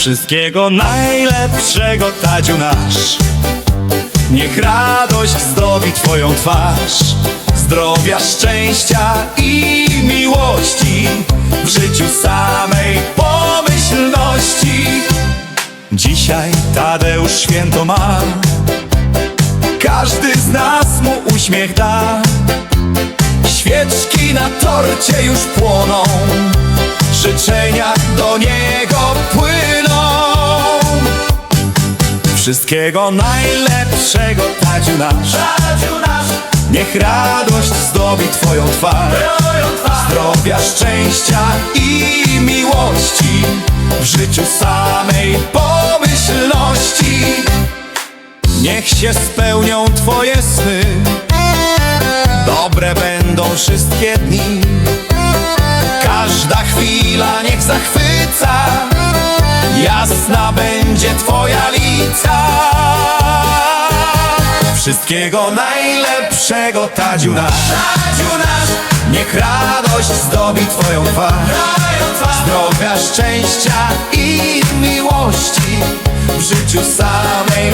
Wszystkiego najlepszego, Tadziu nasz. Niech radość zdobi Twoją twarz. Zdrowia, szczęścia i miłości W życiu samej pomyślności. Dzisiaj Tadeusz święto ma. Każdy z nas mu uśmiech da. Świeczki na torcie już płoną Życzenia do niego płyną. Wszystkiego najlepszego, Tadziu nasz. Niech radość zdobi Twoją twarz. Zdrowia, szczęścia i miłości W życiu samej pomyślności. Niech się spełnią Twoje sny. Dobre będą wszystkie dni Każda chwila niech zachwyca. Jasna będzie Twoja lica. Wszystkiego najlepszego Tadziu nasz. Tadziu nasz Niech radość zdobi Twoją twarz. Zdrowia, szczęścia i miłości W życiu samej